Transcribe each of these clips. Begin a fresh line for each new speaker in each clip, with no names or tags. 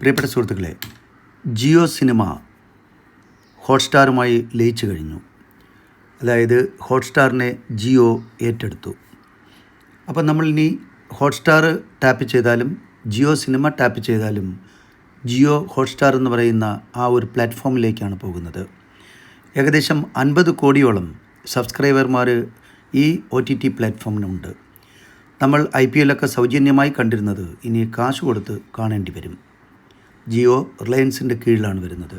പ്രിയപ്പെട്ട സുഹൃത്തുക്കളെ ജിയോ സിനിമ ഹോട്ട്സ്റ്റാറുമായി ലയിച്ചു കഴിഞ്ഞു. അതായത് ഹോട്ട്സ്റ്റാറിനെ ജിയോ ഏറ്റെടുത്തു. അപ്പം നമ്മൾ ഇനി ഹോട്ട്സ്റ്റാർ ടാപ്പ് ചെയ്താലും ജിയോ സിനിമ ടാപ്പ് ചെയ്താലും ജിയോ ഹോട്ട്സ്റ്റാർ എന്ന് പറയുന്ന ആ ഒരു പ്ലാറ്റ്ഫോമിലേക്കാണ് പോകുന്നത്. ഏകദേശം അൻപത് കോടിയോളം സബ്സ്ക്രൈബർമാർ ഈ ഒ ടി ടി പ്ലാറ്റ്ഫോമിനുണ്ട്. നമ്മൾ ഐ പി എല്ലൊക്കെ സൗജന്യമായി കണ്ടിരുന്നത് ഇനി കാശ് കൊടുത്ത് കാണേണ്ടി വരും. ജിയോ റിലയൻസിന്റെ കീഴിലാണ് വരുന്നത്.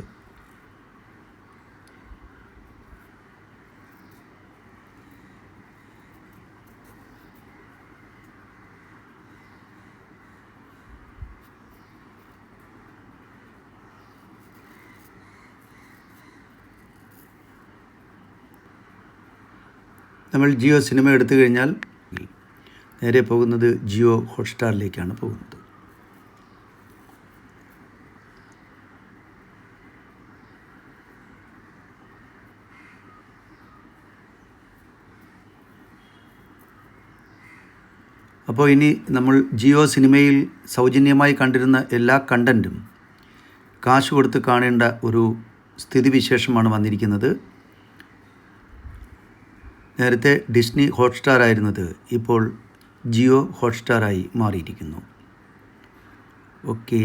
നമ്മൾ ജിയോ സിനിമ എടുത്തു കഴിഞ്ഞാൽ നേരെ പോകുന്നത് ജിയോ ഹോട്ട്സ്റ്റാറിലേക്കാണ് പോകുന്നത്. അപ്പോൾ ഇനി നമ്മൾ ജിയോ സിനിമയിൽ സൗജന്യമായി കണ്ടിരുന്ന എല്ലാ കണ്ടന്റും കാശ് കൊടുത്ത് കാണേണ്ട ഒരു സ്ഥിതിവിശേഷമാണ് വന്നിരിക്കുന്നത്. നേരത്തെ ഡിസ്നി ഹോട്ട്സ്റ്റാർ ആയിരുന്നത് ഇപ്പോൾ ജിയോ ഹോട്ട്സ്റ്റാറായി മാറിയിരിക്കുന്നു. ഓക്കേ.